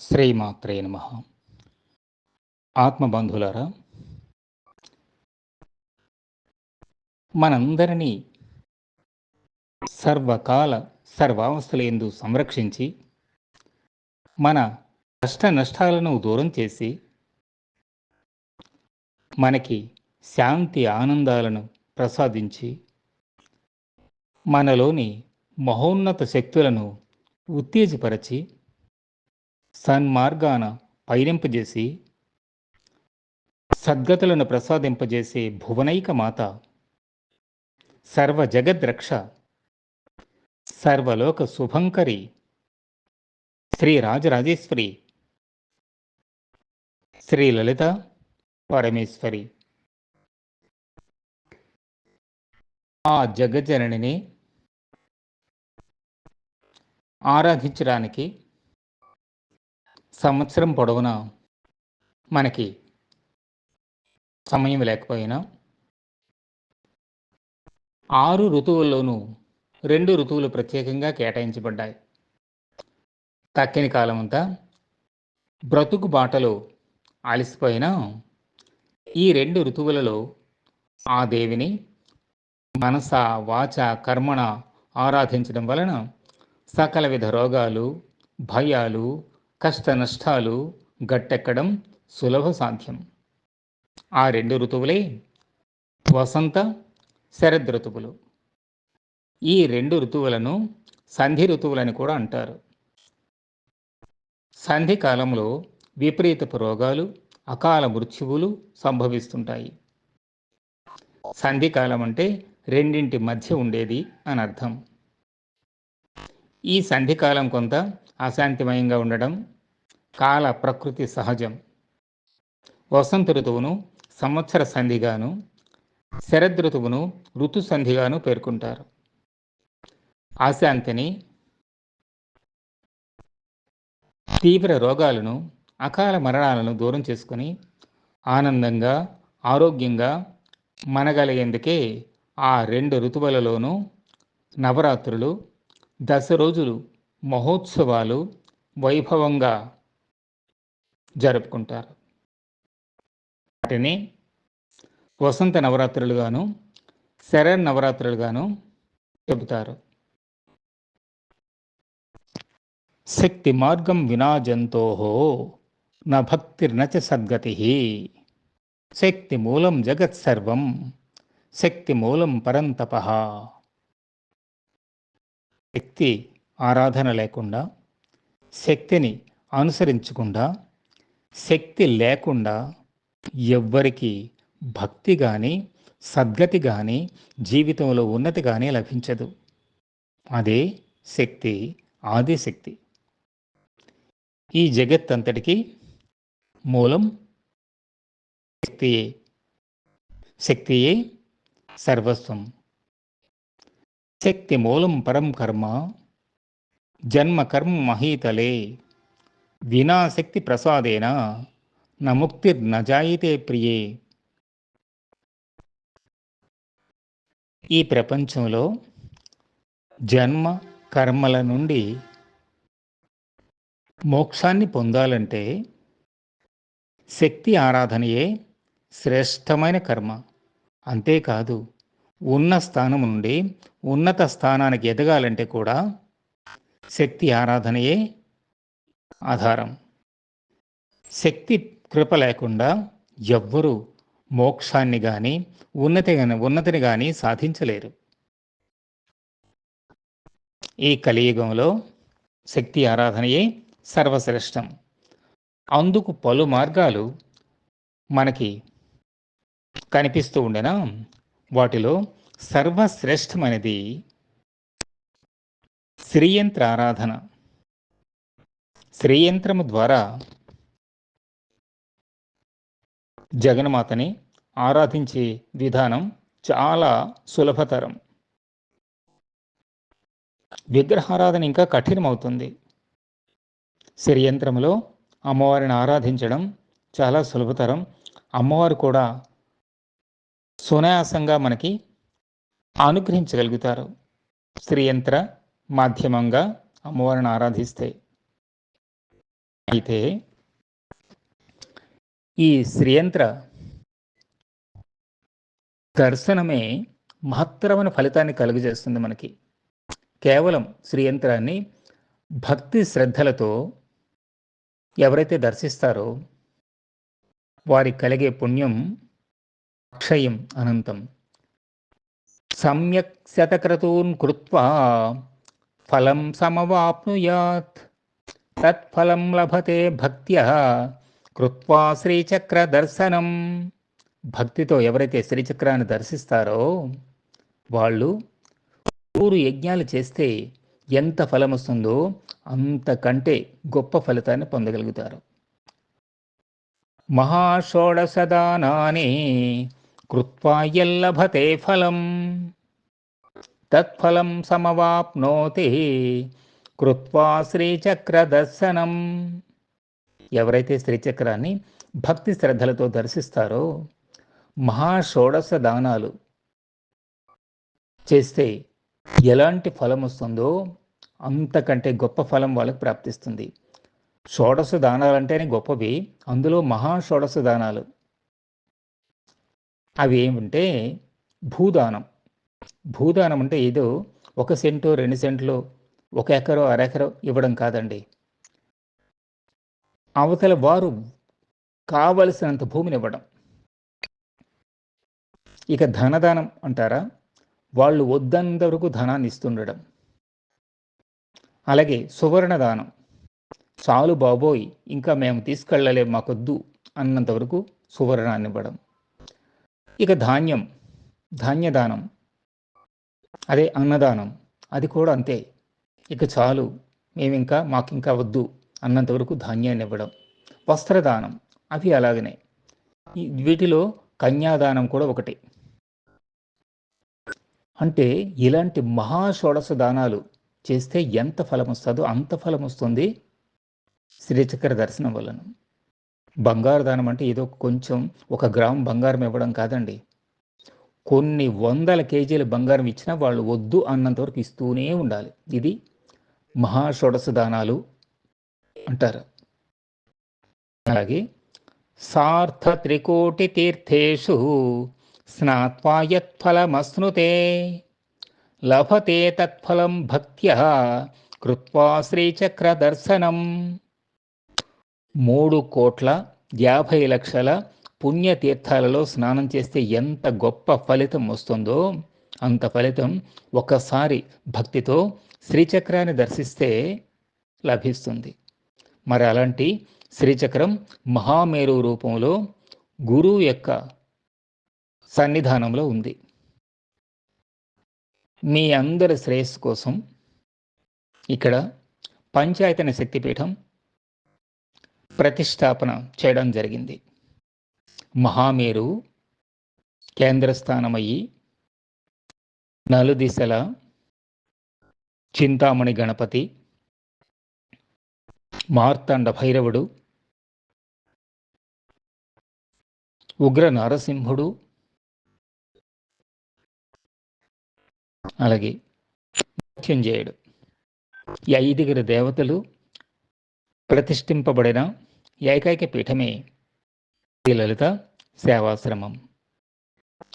శ్రీమాత్రే నమ. ఆత్మబంధులారా మనందరినీ సర్వకాల సర్వావస్థలందు సంరక్షించి మన కష్ట నష్టాలను దూరం చేసి మనకి శాంతి ఆనందాలను ప్రసాదించి మనలోని మహోన్నత శక్తులను ఉత్తేజపరచి సన్మార్గాన పైరింపజేసి సద్గతులను ప్రసాదింపజేసే భువనైక మాత సర్వ జగద్రక్ష సర్వలోక శుభంకరి శ్రీ రాజరాజేశ్వరి శ్రీ లలిత పరమేశ్వరి. ఆ జగజ్జనని ఆరాధించడానికి సంవత్సరం పొడవునా మనకి సమయం లేకపోయినా ఆరు ఋతువుల్లోనూ రెండు ఋతువులు ప్రత్యేకంగా కేటాయించబడ్డాయి. తక్కిన కాలమంతా బ్రతుకు బాటలో అలసిపోయినా ఈ రెండు ఋతువులలో ఆ దేవిని మనస వాచ కర్మణ ఆరాధించడం వలన సకల విధ రోగాలు భయాలు కష్ట నష్టాలు గట్టెక్కడం సులభ సాధ్యం. ఆ రెండు ఋతువులే వసంత శరద్ ఋతువులు. ఈ రెండు ఋతువులను సంధి ఋతువులని కూడా అంటారు. సంధి కాలంలో విపరీతపు రోగాలు అకాల మృత్యువులు సంభవిస్తుంటాయి. సంధి కాలం అంటే రెండింటి మధ్య ఉండేది అని అర్థం. ఈ సంధికాలం కొంత అశాంతిమయంగా ఉండడం కాల ప్రకృతి సహజం. వసంత ఋతువును సంవత్సర సంధిగాను శరద్ ఋతువును ఋతు సంధిగాను పేర్కొంటారు. అశాంతిని తీవ్ర రోగాలను అకాల మరణాలను దూరం చేసుకుని ఆనందంగా ఆరోగ్యంగా మనగలిగేందుకే ఆ రెండు ఋతువులలోనూ నవరాత్రులు దశ రోజులు మహోత్సవాలు వైభవంగా జరుపుకుంటారు. వాటిని వసంత నవరాత్రులుగాను శరణ్ నవరాత్రులుగాను చెబుతారు. శక్తి మార్గం వినా జంతో న భక్తిర్నచ సద్గతి. శక్తి మూలం జగత్ సర్వం శక్తి మూలం పరంతప శక్తి ఆరాధన లేకుండా శక్తిని అనుసరించకుండా శక్తి లేకుండా ఎవ్వరికి భక్తి కానీ సద్గతి కానీ జీవితంలో ఉన్నతి కానీ లభించదు. అదే శక్తి ఆదిశక్తి ఈ జగత్ అంతటికి మూలం శక్తియే. శక్తియే సర్వస్వం. శక్తి మూలం పరం కర్మ జన్మ కర్మ మహీతలే వినాశక్తి ప్రసాదేనా ప్రసాదేన న ముక్తిర్న జాయితే ప్రియే. ఈ ప్రపంచంలో జన్మ కర్మల నుండి మోక్షాన్ని పొందాలంటే శక్తి ఆరాధనయే శ్రేష్టమైన కర్మ. అంతేకాదు ఉన్న స్థానం నుండి ఉన్నత స్థానానికి ఎదగాలంటే కూడా శక్తి ఆరాధనయే ఆధారం. శక్తి కృప లేకుండా ఎవ్వరూ మోక్షాన్ని కానీ ఉన్నతి ఉన్నతిని కానీ సాధించలేరు. ఈ కలియుగంలో శక్తి ఆరాధనయే సర్వశ్రేష్టం. అందుకు పలు మార్గాలు మనకి కనిపిస్తూ ఉండెనా? వాటిలో సర్వశ్రేష్టమైనది శ్రీయంత్ర ఆరాధన శ్రీయంత్రము ద్వారా జగన్మాతని ఆరాధించే విధానం చాలా సులభతరం. విగ్రహారాధన ఇంకా కఠినమవుతుంది. శ్రీయంత్రములో అమ్మవారిని ఆరాధించడం చాలా సులభతరం. అమ్మవారు కూడా సునాయాసంగా మనకి అనుగ్రహించగలుగుతారు. శ్రీయంత్ర మాధ్యమంగా అమ్మవారిని ఆరాధిస్తే. అయితే ఈ శ్రీయంత్ర దర్శనమే మహత్తరమైన ఫలితాన్ని కలుగజేస్తుంది మనకి. కేవలం శ్రీయంత్రాన్ని భక్తి శ్రద్ధలతో ఎవరైతే దర్శిస్తారో వారికి కలిగే పుణ్యం అక్షయం అనంతం. సమ్యక్ శతక్రతూన్ కృత్వా ఫలం సమవాప్నుయాత్ తత్ఫలం లభతే భక్త్య కృత్వా శ్రీచక్ర దర్శనం భక్తితో ఎవరైతే శ్రీచక్రాన్ని దర్శిస్తారో వాళ్ళు నూరు యజ్ఞాలు చేస్తే ఎంత ఫలం వస్తుందో అంతకంటే గొప్ప ఫలితాన్ని పొందగలుగుతారు. మహాషోడశదానాని కృత్వా ఎల్లభతే ఫలం. తత్ఫలం సమవాప్నోతి. కృత్వా శ్రీచక్ర దర్శనం ఎవరైతే శ్రీచక్రాన్ని భక్తి శ్రద్ధలతో దర్శిస్తారో మహాషోడశ దానాలు చేస్తే ఎలాంటి ఫలం వస్తుందో అంతకంటే గొప్ప ఫలం వాళ్ళకు ప్రాప్తిస్తుంది. షోడశ దానాలు అంటేనే గొప్పవి అందులో మహా షోడశ దానాలు. అవి ఏమంటే భూదానం. భూదానం అంటే ఏదో ఒక సెంటు రెండు సెంట్లు ఒక ఎకరో అరెకరో ఇవ్వడం కాదండి. అవతల వారు కావలసినంత భూమిని ఇవ్వడం. ఇక ధనదానం అంటారా? వాళ్ళు వద్దంత వరకు ధనాన్ని ఇస్తుండడం. అలాగే సువర్ణదానం చాలు బాబోయ్ ఇంకా మేము తీసుకెళ్ళలే మాకొద్దు అన్నంత వరకు సువర్ణాన్ని ఇవ్వడం ఇక ధాన్యం. ధాన్యదానం. అదే అన్నదానం. అది కూడా అంతే. ఇక చాలు. మేమింకా మాకింకా వద్దు అన్నంతవరకు ధాన్యాన్ని ఇవ్వడం వస్త్రదానం. అవి అలాగనే. వీటిలో కన్యాదానం కూడా ఒకటి. అంటే ఇలాంటి మహాషోడశ దానాలు చేస్తే ఎంత ఫలం వస్తుందో అంత ఫలం వస్తుంది శ్రీచక్ర దర్శనం వలన. బంగారు దానం అంటే ఏదో కొంచెం ఒక గ్రామ్ బంగారం ఇవ్వడం కాదండి. కొన్ని వందల కేజీల బంగారం ఇచ్చినా వాళ్ళు వద్దు అన్నంతవరకు ఇస్తూనే ఉండాలి. ఇది మహాషోడశ దానాలు అంటారు. అలాగే సార్థ త్రికోటి తీర్థేషు స్నాత్వా యత్ఫలమశ్నుతే లభతే తత్ఫలం భక్త్య కృత్వా శ్రీచక్ర దర్శనం మూడు కోట్ల యాభై లక్షల పుణ్యతీర్థాలలో స్నానం చేస్తే ఎంత గొప్ప ఫలితం వస్తుందో అంత ఫలితం ఒకసారి భక్తితో శ్రీచక్రాన్ని దర్శిస్తే లభిస్తుంది. మరి అలాంటి శ్రీచక్రం మహామేరు రూపంలో గురువు యొక్క సన్నిధానంలో ఉంది. మీ అందరి శ్రేయస్సు కోసం ఇక్కడ పంచాయతన శక్తిపీఠం ప్రతిష్టాపన చేయడం జరిగింది. మహామేరు కేంద్రస్థానమయ్యి నలుదిశల చింతామణి గణపతి మార్తాండ భైరవుడు ఉగ్ర నరసింహుడు అలాగే మృత్యుంజయుడు ఈ ఐదుగురు దేవతలు ప్రతిష్ఠింపబడిన ఏకైక పీఠమే శ్రీ లలిత సేవాశ్రమం.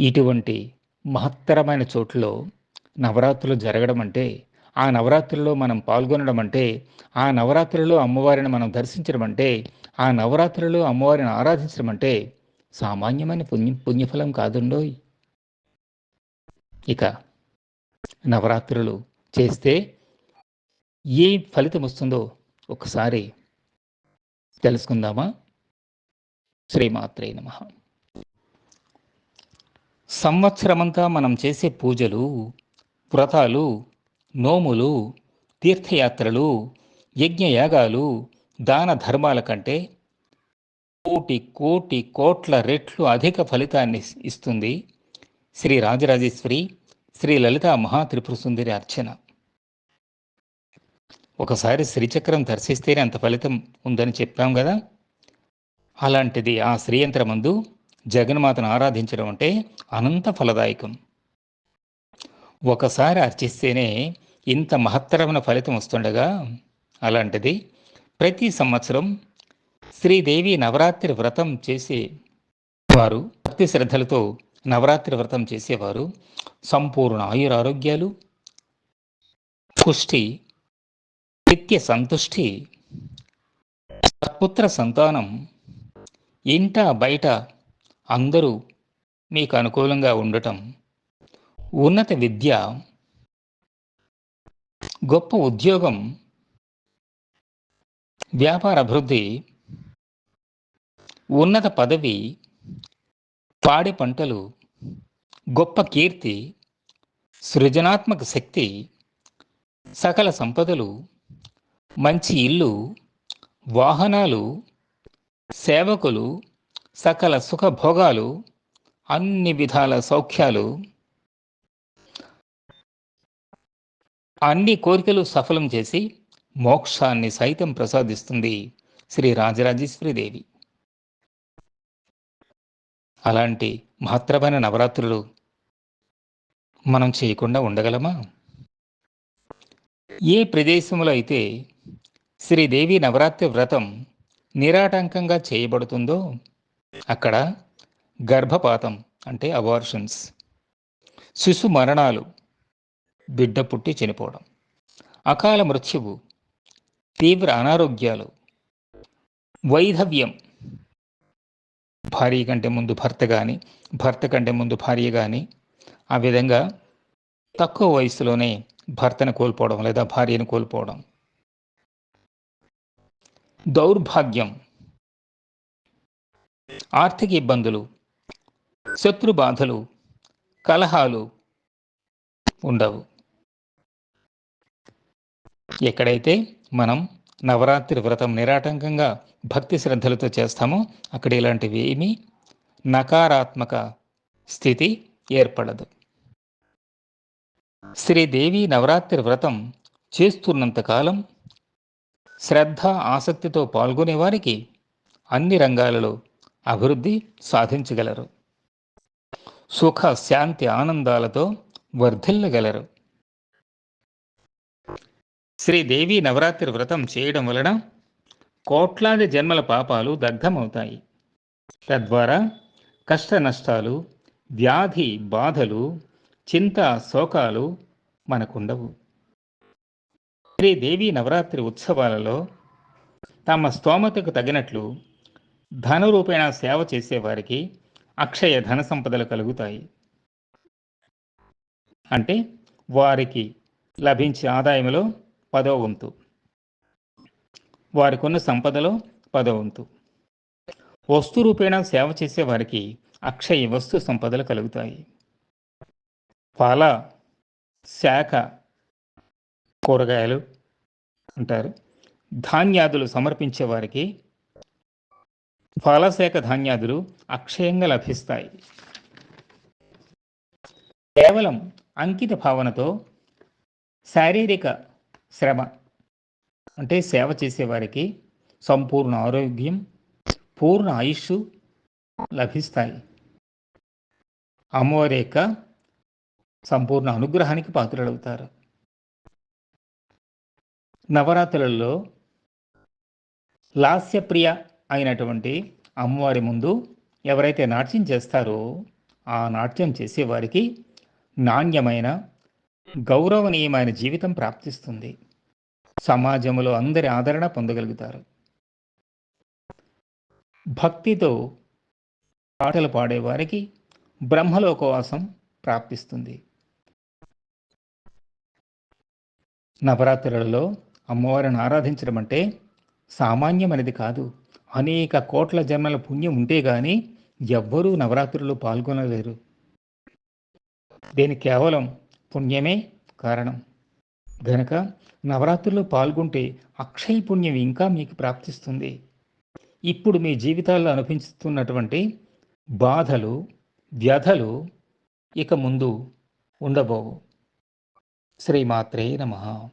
ఇటువంటి మహత్తరమైన చోట్లో నవరాత్రులు జరగడం అంటే ఆ నవరాత్రుల్లో మనం పాల్గొనడం అంటే ఆ నవరాత్రుల్లో అమ్మవారిని మనం దర్శించడం అంటే ఆ నవరాత్రుల్లో అమ్మవారిని ఆరాధించడం అంటే సామాన్యమైన పుణ్య పుణ్యఫలం కాదుండోయ్. ఇక నవరాత్రులు చేస్తే ఏ ఫలితం వస్తుందో ఒకసారి తెలుసుకుందామా? శ్రీమాత్రే నమ. సంవత్సరమంతా మనం చేసే పూజలు వ్రతాలు నోములు తీర్థయాత్రలు యజ్ఞయాగాలు దాన ధర్మాల కంటే కోటి కోటి కోట్ల రెట్లు అధిక ఫలితాన్ని ఇస్తుంది శ్రీ రాజరాజేశ్వరి శ్రీ లలిత మహాత్రిపుర సుందరి అర్చన. ఒకసారి శ్రీచక్రం దర్శిస్తేనే అంత ఫలితం ఉందని చెప్పాం కదా? అలాంటిది ఆ శ్రీయంత్రమందు జగన్మాతను ఆరాధించడం అంటే అనంత ఫలదాయకం. ఒకసారి అర్చిస్తేనే ఇంత మహత్తరమైన ఫలితం వస్తుండగా అలాంటిది ప్రతి సంవత్సరం శ్రీదేవి నవరాత్రి వ్రతం చేసే వారు భక్తి శ్రద్ధలతో నవరాత్రి వ్రతం చేసేవారు సంపూర్ణ ఆయురారోగ్యాలు పుష్టి నిత్య సంతుష్టి పుత్ర సంతానం ఇంట బయట అందరూ మీకు అనుకూలంగా ఉండటం ఉన్నత విద్య గొప్ప ఉద్యోగం వ్యాపార అభివృద్ధి ఉన్నత పదవి పాడి పంటలు గొప్ప కీర్తి సృజనాత్మక శక్తి సకల సంపదలు మంచి ఇల్లు వాహనాలు సేవకులు సకల సుఖభోగాలు అన్ని విధాల సౌఖ్యాలు అన్ని కోరికలు సఫలం చేసి మోక్షాన్ని సైతం ప్రసాదిస్తుంది శ్రీ రాజరాజేశ్వరిదేవి అలాంటి మహత్తరమైన నవరాత్రులు మనం చేయకుండా ఉండగలమా? ఏ ప్రదేశంలో అయితే శ్రీదేవి నవరాత్రి వ్రతం నిరాటంకంగా చేయబడుతుందో అక్కడ గర్భపాతం అంటే అబార్షన్స్ శిశు మరణాలు బిడ్డ పుట్టి చనిపోవడం అకాల మృత్యువు తీవ్ర అనారోగ్యాలు వైధవ్యం భార్య కంటే ముందు భర్త కానీ భర్త కంటే ముందు భార్య కానీ ఆ విధంగా తక్కువ వయసులోనే భర్తను కోల్పోవడం లేదా భార్యను కోల్పోవడం. దౌర్భాగ్యం. ఆర్థిక ఇబ్బందులు శత్రు బాధలు కలహాలు ఉండవు. ఎక్కడైతే మనం నవరాత్రి వ్రతం నిరాటంకంగా భక్తి శ్రద్ధలతో చేస్తామో అక్కడ ఇలాంటివి ఏమీ నకారాత్మక స్థితి ఏర్పడదు. శ్రీదేవి నవరాత్రి వ్రతం చేస్తున్నంతకాలం శ్రద్ధ ఆసక్తితో పాల్గొనే వారికి అన్ని రంగాలలో అభివృద్ధి సాధించగలరు. సుఖ శాంతి ఆనందాలతో వర్ధిల్లగలరు. శ్రీదేవి నవరాత్రి వ్రతం చేయడం వలన కోట్లాది జన్మల పాపాలు దగ్ధమవుతాయి. తద్వారా కష్ట నష్టాలు వ్యాధి బాధలు చింత శోకాలు మనకుండవు. శ్రీదేవి నవరాత్రి ఉత్సవాలలో తమ స్తోమతకు తగినట్లు ధనరూపేణ సేవ చేసేవారికి అక్షయ ధన సంపదలు కలుగుతాయి. అంటే వారికి లభించే ఆదాయంలో పదో వంతు. వారికున్న సంపదలో పదో వంతు. వస్తు రూపేణ సేవ చేసే వారికి అక్షయ వస్తు సంపదలు కలుగుతాయి. పాల శాఖ కూరగాయలు అంటారు. ధాన్యాదులు సమర్పించే వారికి ఫలశాఖ ధాన్యాదులు అక్షయంగా లభిస్తాయి. కేవలం అంకిత భావనతో శారీరక శ్రమ అంటే సేవ చేసేవారికి సంపూర్ణ ఆరోగ్యం పూర్ణ ఆయుష్ లభిస్తాయి. అమ్మవారి యొక్క సంపూర్ణ అనుగ్రహానికి పాత్రలవుతారు. నవరాత్రులలో లాస్యప్రియ అయినటువంటి అమ్మవారి ముందు ఎవరైతే నాట్యం చేస్తారో ఆ నాట్యం చేసేవారికి నాణ్యమైన గౌరవనీయమైన జీవితం ప్రాప్తిస్తుంది. సమాజంలో అందరి ఆదరణ పొందగలుగుతారు. భక్తితో పాటలు పాడేవారికి బ్రహ్మలోకవాసం ప్రాప్తిస్తుంది. నవరాత్రులలో అమ్మవారిని ఆరాధించడం అంటే సామాన్యమైనది కాదు. అనేక కోట్ల జన్మల పుణ్యం ఉంటే గాని ఎవ్వరూ నవరాత్రుల్లో పాల్గొనలేరు. దీని కేవలం పుణ్యమే కారణం. గనక నవరాత్రుల్లో పాల్గొంటే అక్షయ పుణ్యం ఇంకా మీకు ప్రాప్తిస్తుంది. ఇప్పుడు మీ జీవితాల్లో అనిపిస్తున్నటువంటి బాధలు వ్యధలు ఇక ముందు ఉండబోవు. శ్రీమాత్రే నమ.